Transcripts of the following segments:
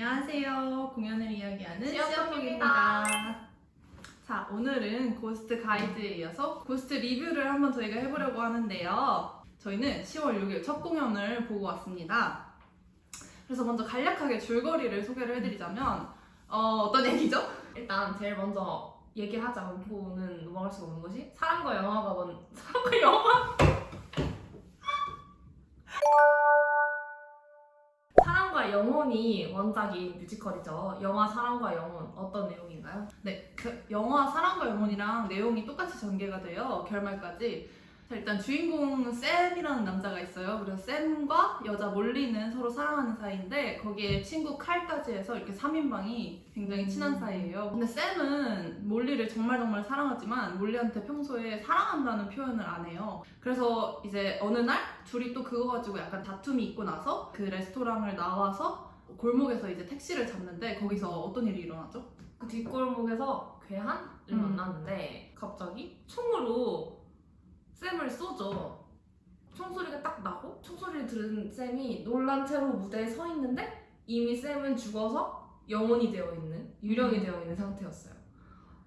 안녕하세요. 공연을 이야기하는. 시어떡입니다. 자, 오늘은 고스트 가이드에 이어서 고스트 리뷰를 한번 저희가 해보려고 하는데요. 저희는 10월 6일 첫 공연을 보고 왔습니다. 그래서 먼저 간략하게 줄거리를 소개를 해드리자면 어, 어떤 얘기죠? 일단 제일 먼저 얘기하지 않고는 넘어갈 수가 없는 것이 사랑과 영화가 먼 사랑과 영화 사랑과 영혼이 원작인 뮤지컬이죠. 영화 사랑과 영혼 어떤 내용인가요? 네, 그 영화 사랑과 영혼이랑 내용이 똑같이 전개가 돼요. 결말까지. 자, 일단 주인공 샘이라는 남자가 있어요. 그래서 샘과 여자 몰리는 서로 사랑하는 사이인데 거기에 친구 칼까지 해서 이렇게 3인방이 굉장히 친한 음. 사이예요. 근데 샘은 몰리를 정말 정말 사랑하지만 몰리한테 평소에 사랑한다는 표현을 안 해요. 그래서 이제 어느 날 둘이 또 그거 가지고 약간 다툼이 있고 나서 그 레스토랑을 나와서 골목에서 이제 택시를 잡는데 거기서 어떤 일이 일어나죠? 그 뒷골목에서 괴한을 음. 만났는데 갑자기 총으로 쌤을 쏘죠. 총소리가 딱 나고 총소리를 들은 쌤이 놀란 채로 무대에 서 있는데 이미 쌤은 죽어서 영혼이 되어 있는 유령이 음. 되어 있는 상태였어요.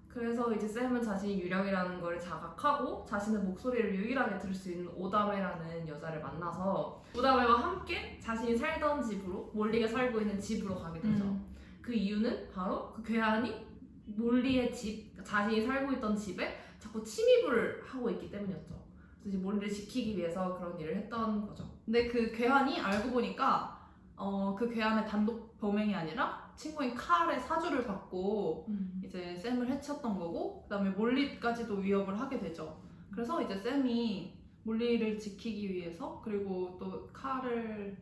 그래서 이제 쌤은 자신이 유령이라는 걸 자각하고 자신의 목소리를 유일하게 들을 수 있는 오다메라는 여자를 만나서 오다메와 함께 자신이 살던 집으로 몰리가 살고 있는 집으로 가게 되죠. 음. 그 이유는 바로 그 괴한이 몰리의 집, 자신이 살고 있던 집에 자꾸 침입을 하고 있기 때문이었죠. 이제 몰리를 지키기 위해서 그런 일을 했던 거죠. 근데 그 괴한이 알고 보니까 어, 그 괴한의 단독 범행이 아니라 친구인 칼의 사주를 받고 이제 샘을 해쳤던 거고 그다음에 몰리까지도 위협을 하게 되죠. 그래서 이제 샘이 몰리를 지키기 위해서 그리고 또 칼을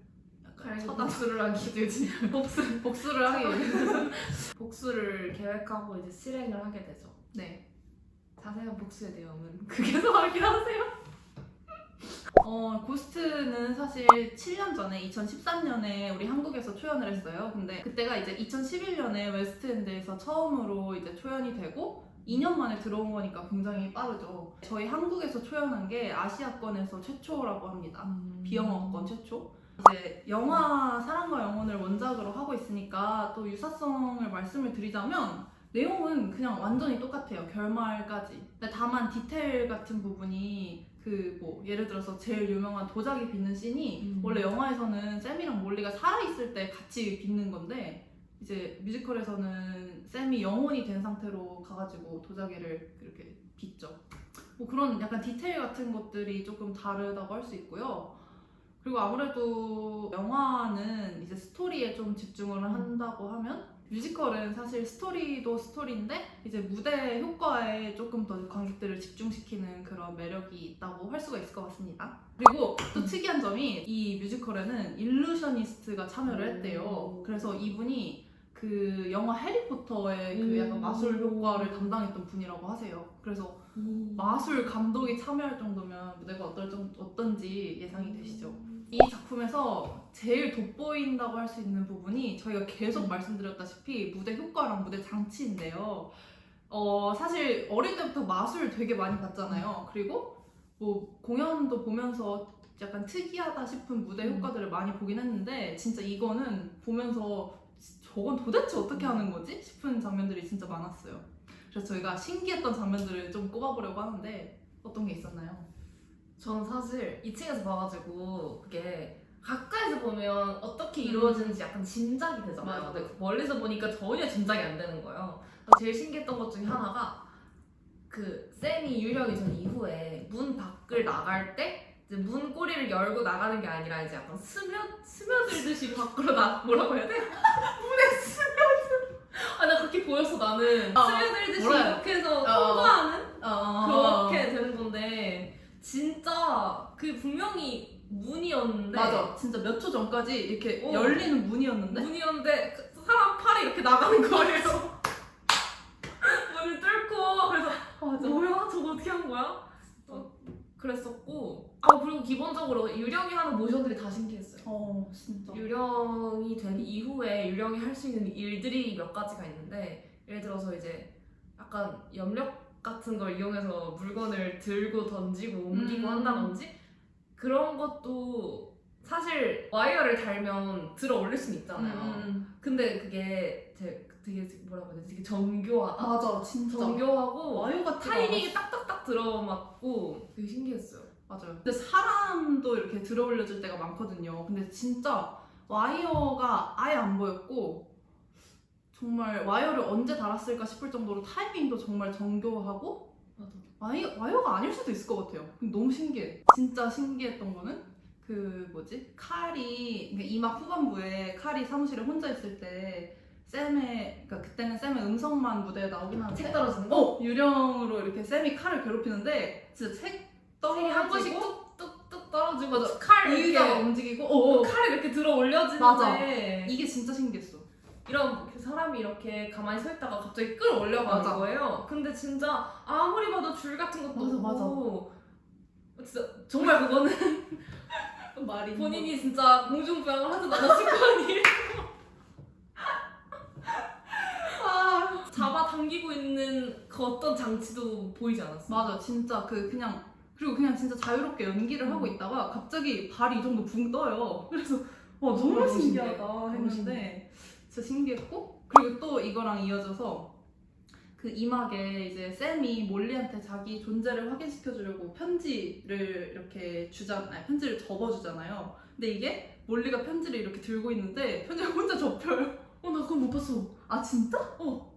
쳐다 복수를 하기 되지. 복수 복수를 하기 위해서 복수를 계획하고 이제 실행을 하게 되죠. 네. 자세한 복수의 내용은 극에서 확인하세요. 어, 고스트는 사실 7년 전에 2013년에 우리 한국에서 초연을 했어요. 근데 그때가 이제 2011년에 웨스트엔드에서 처음으로 이제 초연이 되고 2년 만에 들어온 거니까 굉장히 빠르죠. 저희 한국에서 초연한 게 아시아권에서 최초라고 합니다. 비영어권 최초. 이제 영화 사랑과 영혼을 원작으로 하고 있으니까 또 유사성을 말씀을 드리자면 내용은 그냥 완전히 똑같아요. 결말까지. 근데 다만 디테일 같은 부분이 그 뭐 예를 들어서 제일 유명한 도자기 빚는 씬이 음. 원래 영화에서는 샘이랑 몰리가 살아있을 때 같이 빚는 건데 이제 뮤지컬에서는 샘이 영혼이 된 상태로 가가지고 도자기를 이렇게 빚죠. 뭐 그런 약간 디테일 같은 것들이 조금 다르다고 할 수 있고요. 그리고 아무래도 영화는 이제 스토리에 좀 집중을 한다고 하면 뮤지컬은 사실 스토리도 스토리인데 이제 무대 효과에 조금 더 관객들을 집중시키는 그런 매력이 있다고 할 수가 있을 것 같습니다. 그리고 또 특이한 점이 이 뮤지컬에는 일루셔니스트가 참여를 했대요. 오. 그래서 이분이 그 영화 해리포터의 그 음. 약간 마술 효과를 담당했던 분이라고 하세요. 그래서 음. 마술 감독이 참여할 정도면 무대가 어떨 정, 어떤지 예상이 되시죠? 이 작품에서 제일 돋보인다고 할 수 있는 부분이 저희가 계속 음. 말씀드렸다시피 무대 효과랑 무대 장치인데요. 어, 사실 어릴 때부터 마술 되게 많이 봤잖아요. 그리고 뭐 공연도 보면서 약간 특이하다 싶은 무대 음. 효과들을 많이 보긴 했는데 진짜 이거는 보면서 저건 도대체 어떻게 음. 하는 거지? 싶은 장면들이 진짜 많았어요. 그래서 저희가 신기했던 장면들을 좀 꼽아보려고 하는데 어떤 게 있었나요? 저는 사실 2층에서 봐가지고 그게 가까이서 보면 어떻게 이루어지는지 약간 짐작이 되잖아요. 맞아. 근데 멀리서 보니까 전혀 짐작이 안 되는 거예요. 제일 신기했던 것 중에 하나가 그 쌤이 유령 이 전 이후에 문 밖을 나갈 때 이제 문 꼬리를 열고 나가는 게 아니라 이제 약간 스며 스며들듯이 밖으로 나 뭐라고 해야 돼? 문에 스며들. 아나 그렇게 보였어 나는 어, 스며들듯이 뭐라 해야 이렇게 해서 어. 통과하는 어... 그렇게 되는 건데 진짜 그 분명히 문이었는데 맞아. 진짜 몇 초 전까지 이렇게 어. 열리는 문이었는데 문이었는데 그 사람 팔이 이렇게 나가는 거예요. 문을 뚫고 그래서 맞아. 뭐야 저거 어떻게 한 거야? 어, 그랬었고 아 그리고 기본적으로 유령이 하는 모션들이 다 신기했어요. 어 진짜. 유령이 된 이후에 유령이 할 수 있는 일들이 몇 가지가 있는데 예를 들어서 이제 약간 염력 같은 걸 이용해서 물건을 들고 던지고 옮기고 음. 한다든지 그런 것도 사실 와이어를 달면 들어 올릴 수는 있잖아요. 음. 근데 그게 제 되게 뭐라고 해야 되지? 되게 정교하다. 맞아 진짜 정교하고 와요 같지가 타이밍이 딱딱딱 들어맞고 되게 신기했어요. 맞아요. 근데 사람도 이렇게 들어 올려줄 때가 많거든요. 근데 진짜 와이어가 아예 안 보였고 정말 와이어를 언제 달았을까 싶을 정도로 타이밍도 정말 정교하고 맞아. 와이, 와이어가 아닐 수도 있을 것 같아요. 너무 신기해. 진짜 신기했던 거는 그 뭐지? 칼이 그러니까 이막 후반부에 칼이 사무실에 혼자 있을 때 쌤의 그러니까 그때는 쌤의 음성만 무대에 나오긴 하는데 책 떨어지는 거? 어 유령으로 이렇게 쌤이 칼을 괴롭히는데 진짜 책 떨어지고 한 번씩 뚝뚝뚝 떨어지고 맞아. 칼 의자가 이렇게 움직이고 어, 어. 칼을 이렇게 들어 올려지는데 맞아. 이게 진짜 신기했어. 이런 그 사람이 이렇게 가만히 서 있다가 갑자기 끌어올려가는 맞아. 거예요. 근데 진짜 아무리 봐도 줄 같은 것도 맞아, 없고 진짜 정말 그거는 말이 본인이 진짜 공중부양을 하진 않았을 거 아니에요. 아 잡아 당기고 있는 그 어떤 장치도 보이지 않았어. 맞아 진짜 그 그냥 그리고 그냥 진짜 자유롭게 연기를 음. 하고 있다가 갑자기 발이 이 정도 붕 떠요. 그래서 와 너무 너무 신기하다. 너무 했는데 진짜 신기했고 그리고 또 이거랑 이어져서 그 이막에 이제 쌤이 몰리한테 자기 존재를 확인시켜 주려고 편지를 이렇게 주자 아니 편지를 접어 주잖아요. 근데 이게 몰리가 편지를 이렇게 들고 있는데 편지를 혼자 접혀요. 어, 나 그건 못 봤어. 아 진짜? 어.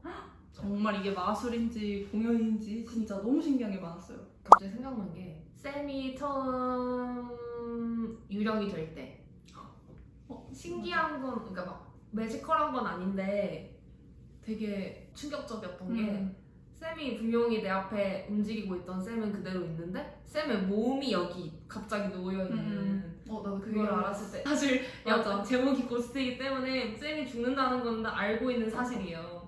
정말 이게 마술인지 공연인지 진짜 너무 신기한 게 많았어요. 갑자기 생각난 게 쌤이 처음 유령이 될 때. 어, 신기한 건 그러니까 막 매지컬한 건 아닌데 되게 충격적이었던 게 음. 쌤이 분명히 내 앞에 움직이고 있던 쌤은 그대로 있는데 쌤의 몸이 여기 갑자기 놓여 있는 음. 어 나도 그걸 알았을 때 사실 맞아. 약간 제목이 고스트이기 때문에 쌤이 죽는다는 건다 알고 있는 사실이에요.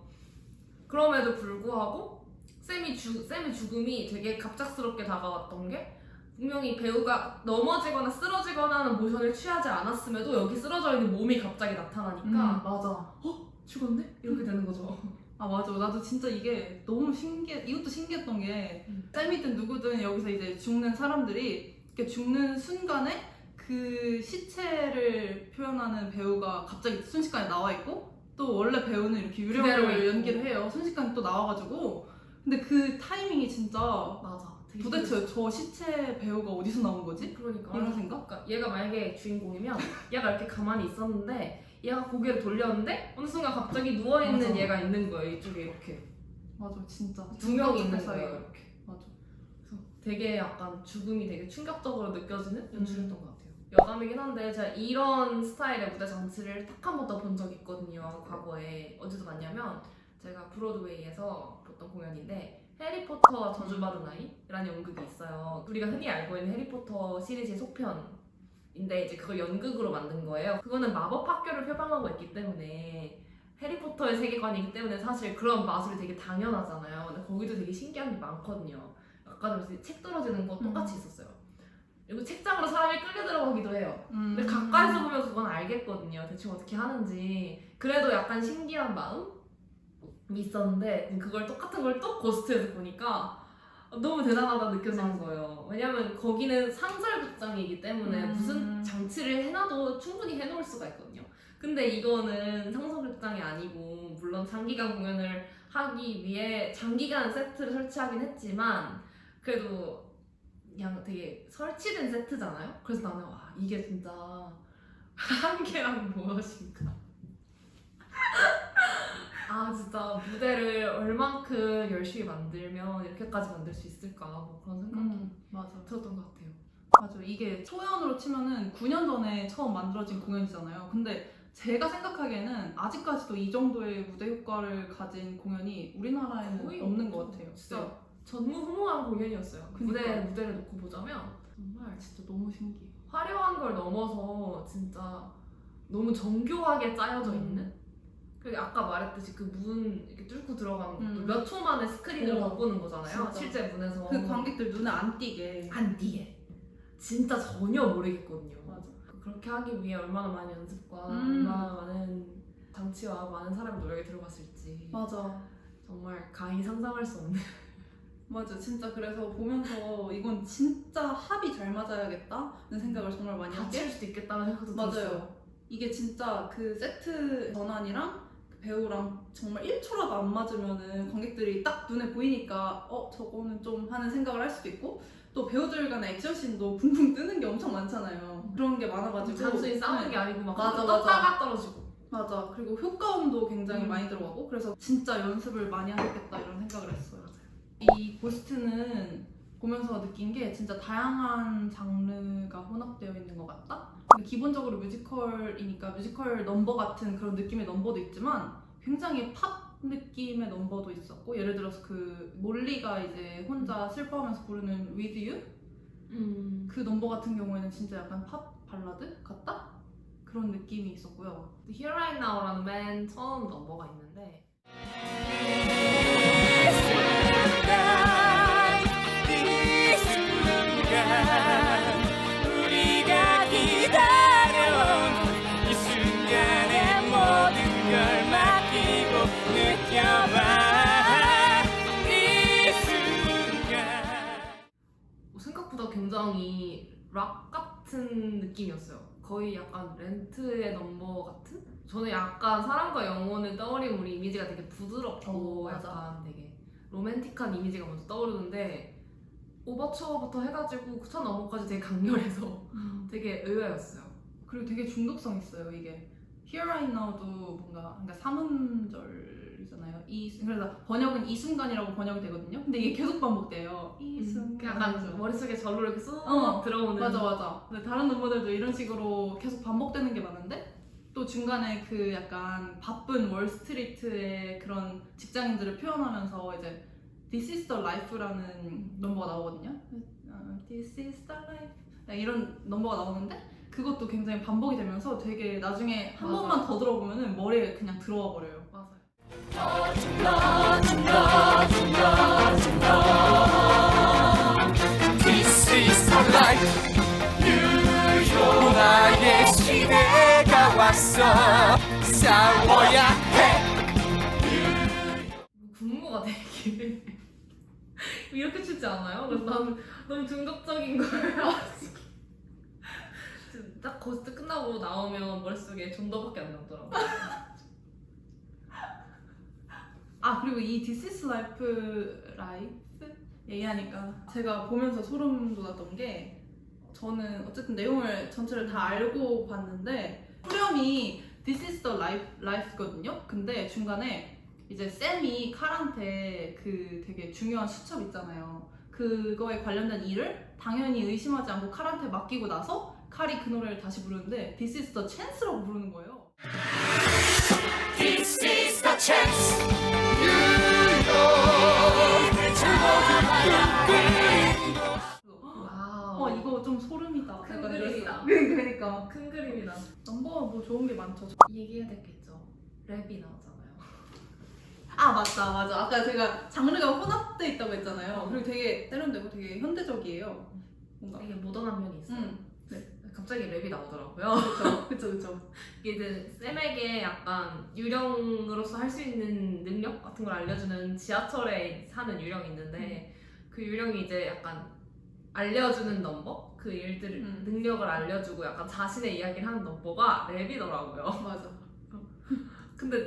그럼에도 불구하고 쌤이 죽 쌤의 죽음이 되게 갑작스럽게 다가왔던 게 분명히 배우가 넘어지거나 쓰러지거나 하는 모션을 취하지 않았음에도 여기 쓰러져 있는 몸이 갑자기 나타나니까 음, 맞아. 어 죽었네 이렇게 되는 거죠. 아 맞아. 나도 진짜 이게 너무 신기해. 이것도 신기했던 게 음. 쌤이든 누구든 여기서 이제 죽는 사람들이 이렇게 죽는 순간에 그 시체를 표현하는 배우가 갑자기 순식간에 나와 있고 또 원래 배우는 이렇게 그대로 유령을 있고. 연기를 해요. 순식간에 또 나와가지고 근데 그 타이밍이 진짜 맞아. 도대체 저 시체 배우가 어디서 나온 거지? 그러니까 이런 생각? 그러니까 얘가 만약에 주인공이면 얘가 이렇게 가만히 있었는데 얘가 고개를 돌렸는데 어느 순간 갑자기 누워 있는 맞아. 얘가 있는 거예요 이쪽에 이렇게 맞아 진짜 두 명이 있는 사이에. 거예요 이렇게 맞아. 그래서 되게 약간 죽음이 되게 충격적으로 느껴지는 연출이었던 음. 것 같아요 여담이긴 한데 제가 이런 스타일의 무대 장치를 딱 한 번 더 본 적이 있거든요 과거에 어디서 봤냐면 제가 브로드웨이에서 봤던 공연인데 해리포터와 저주받은 아이라는 연극이 있어요 우리가 흔히 알고 있는 해리포터 시리즈의 속편인데 이제 그걸 연극으로 만든 거예요 그거는 마법 학교를 표방하고 있기 때문에 해리포터의 세계관이기 때문에 사실 그런 마술이 되게 당연하잖아요. 근데 거기도 되게 신기한 게 많거든요. 아까 전에 책 떨어지는 거 똑같이 있었어요. 그리고 책장으로 사람이 끌려 들어가기도 해요. 음. 근데 가까이서 보면 그건 알겠거든요. 대충 어떻게 하는지. 그래도 약간 신기한 마음이 있었는데 그걸 똑같은 걸 또 고스트에서 보니까 너무 대단하다 느껴지는 거예요. 왜냐면 거기는 상설 극장이기 때문에 음. 무슨 장치를 해놔도 충분히 해놓을 수가 있거든요. 근데 이거는 상설 극장이 아니고 물론 장기간 공연을 하기 위해 장기간 세트를 설치하긴 했지만 그래도 그냥 되게 설치된 세트잖아요. 그래서 나는 와 이게 진짜 한계란 무엇인가. 아 진짜 무대를 얼만큼 열심히 만들면 이렇게까지 만들 수 있을까 뭐 그런 생각도 음, 맞아. 들었던 것 같아요. 맞아. 이게 초연으로 치면은 9년 전에 처음 만들어진 공연이잖아요. 근데 제가 생각하기에는 아직까지도 이 정도의 무대 효과를 가진 공연이 우리나라에는 거의 없는 것 같아요. 진짜 네. 전무후무한 공연이었어요. 무대 그니까요. 무대를 놓고 보자면 정말 진짜 너무 신기해. 화려한 걸 넘어서 진짜 너무 정교하게 짜여져 음. 있는. 그리고 아까 말했듯이 그 문 이렇게 뚫고 들어가는 것도 음. 몇 초 만에 스크린을 어, 바꾸는 거잖아요. 진짜. 실제 문에서 그 관객들 눈에 안 띄게. 안 띄게 진짜 전혀 모르겠거든요. 맞아. 그렇게 하기 위해 얼마나 많은 연습과 음. 얼마나 많은 장치와 많은 사람의 노력이 들어갔을지 맞아. 정말 감히 상상할 수 없는 맞아. 진짜 그래서 보면서 이건 진짜 합이 잘 맞아야겠다 는 생각을 정말 많이 다칠 했게. 수도 있겠다는 생각도 맞아요. 들었어요. 이게 진짜 그 세트 전환이랑 그 배우랑 정말 1초라도 안 맞으면은 관객들이 딱 눈에 보이니까 어 저거는 좀 하는 생각을 할 수도 있고 또 배우들 간의 액션씬도 붕붕 뜨는 게 엄청 많잖아요. 그런 게 많아가지고 단순히 싸우는 네. 게 아니고 막 맞아, 떴다가 떨어지고 맞아. 그리고 효과음도 굉장히 음. 많이 들어가고 그래서 진짜 연습을 많이 하겠다 이런 생각을 했어요. 이 고스트는 보면서 느낀 게 진짜 다양한 장르가 혼합되어 있는 것 같다. 근데 기본적으로 뮤지컬이니까 뮤지컬 넘버 같은 그런 느낌의 넘버도 있지만 굉장히 팝 느낌의 넘버도 있었고 예를 들어서 그 몰리가 이제 혼자 슬퍼하면서 부르는 With You 음. 그 넘버 같은 경우에는 진짜 약간 팝 발라드 같다 그런 느낌이 있었고요. Here Right Now라는 맨 처음 넘버가 있는데 락 같은 느낌이었어요. 거의 약간 렌트의 넘버 같은? 저는 약간 사랑과 영혼을 떠올리면 우리 이미지가 되게 부드럽고 어, 맞아. 약간 되게 로맨틱한 이미지가 먼저 떠오르는데 오버추어부터 해가지고 첫 넘버까지 되게 강렬해서 되게 의외였어요. 그리고 되게 중독성 있어요 이게 Here Right Now도 뭔가 그러니까 삼음절 이잖아요. 이 그래서 번역은 이 순간이라고 번역이 되거든요. 근데 이게 계속 반복돼요. 이 순간. 그 약간 머릿속에 절로 이렇게 쏙 어, 들어오는. 맞아 맞아. 근데 다른 넘버들도 이런 식으로 계속 반복되는 게 많은데 또 중간에 그 약간 바쁜 월스트리트의 그런 직장인들을 표현하면서 이제 This is the life라는 넘버가 나오거든요. 어, This is the life. 네, 이런 넘버가 나오는데 그것도 굉장히 반복이 되면서 되게 나중에 한 맞아. 번만 더 들어보면 머리에 그냥 들어와 버려요. 싸워야 해 군무가 되게 이렇게 추지 않아요? 그래서 나는 너무 중독적인 거예요. 딱 고스트 끝나고 나오면 머릿속에 존더밖에 안 남더라고. 아 그리고 이 This is life life 얘기하니까 제가 보면서 소름 돋았던 게 저는 어쨌든 내용을 전체를 다 알고 봤는데 후렴이 This is the life life거든요. 근데 중간에 이제 쌤이 칼한테 그 되게 중요한 수첩 있잖아요. 그거에 관련된 일을 당연히 의심하지 않고 칼한테 맡기고 나서 칼이 그 노래를 다시 부르는데 This is the chance라고 부르는 거예요. This is the chance 어 이거 좀 소름이다. 큰 약간 그림이다. 이랬어. 그러니까 큰 그림이다. 넘버가 뭐 좋은 게 많죠. 얘기해야 될 게 있죠. 랩이 나오잖아요. 아 맞다 맞아. 아까 제가 장르가 혼합돼 있다고 했잖아요. 어. 그리고 되게 세련되고 되게 현대적이에요. 뭔가. 되게 모던한 면이 있어요. 음. 갑자기 랩이 나오더라고요. 그렇죠 그렇죠. 이게 이제 쌤에게 약간 유령으로서 할 수 있는 능력 같은 걸 알려주는 지하철에 사는 유령이 있는데 그 유령이 이제 약간 알려주는 넘버? 그 일들을 음. 능력을 알려주고 약간 자신의 이야기를 하는 넘버가 랩이더라고요. 맞아. 근데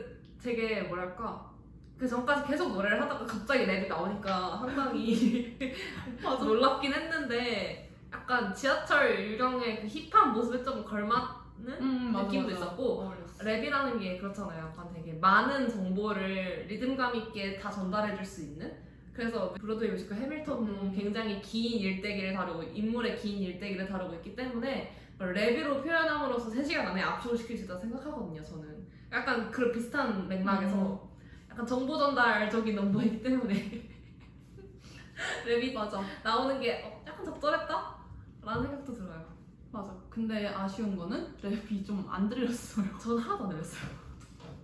되게 뭐랄까 그 전까지 계속 노래를 하다가 갑자기 랩이 나오니까 상당히 맞아. 놀랍긴 했는데 약간 지하철 유령의 그 힙한 모습에 좀 걸맞는 음, 맞아, 느낌도 맞아. 있었고 어울렸어. 랩이라는 게 그렇잖아요. 약간 되게 많은 정보를 리듬감 있게 다 전달해 줄 수 있는 그래서 브로드웨이 뮤지컬 해밀턴도 음. 굉장히 긴 일대기를 다루고 인물의 긴 일대기를 다루고 있기 때문에 랩으로 표현함으로써 3시간 안에 압축을 시킬 수 있다고 생각하거든요. 저는 약간 그런 비슷한 맥락에서 약간 정보 전달적인 넘버이기 때문에 랩이 맞아 나오는 게 어, 약간 적절했다? 라는 생각도 들어요. 맞아. 근데 아쉬운 거는 랩이 좀 안 들렸어요. 저는 하나도 안 들렸어요.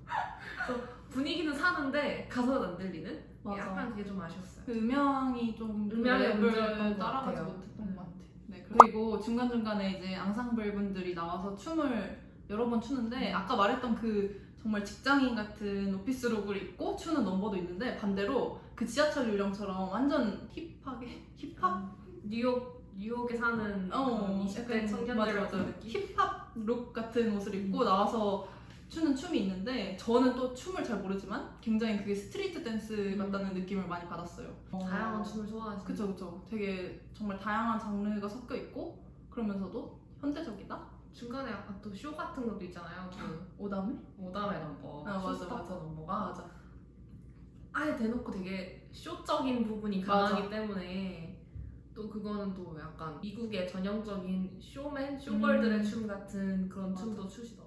그래서 분위기는 사는데 가사는 안 들리는? 맞아. 약간 그게 좀 아쉬웠어요. 그 음향이 좀 음향의 랩을 문제였던 것 따라가지 같아요. 못했던 음. 것 같아. 네. 그리고 중간 중간에 이제 앙상블 분들이 나와서 춤을 여러 번 추는데 음. 아까 말했던 그 정말 직장인 같은 오피스룩을 입고 추는 넘버도 있는데 반대로 그 지하철 유령처럼 완전 힙하게 힙합 뉴욕 뉴욕에 사는 어, 그런 20대 약간 청년들 맞아, 같은 맞아. 느낌? 힙합 룩 같은 옷을 입고 나와서 추는 춤이 있는데 저는 또 춤을 잘 모르지만 굉장히 그게 스트리트 댄스 같다는 느낌을 많이 받았어요. 다양한 어, 춤을 좋아하시는 그쵸 그쵸. 되게 정말 다양한 장르가 섞여 있고 그러면서도 현대적이다. 중간에 약간 또 쇼 같은 것도 있잖아요. 그 오다메? 오담의 넘버, 아, 맞아, 맞아. 넘버가 맞아. 아예 대놓고 되게 쇼적인 부분이 맞아. 강하기 때문에 또 그거는 또 약간 미국의 전형적인 쇼맨, 쇼걸들의 음. 춤 같은 그런 맞아. 춤도 추시더라고요.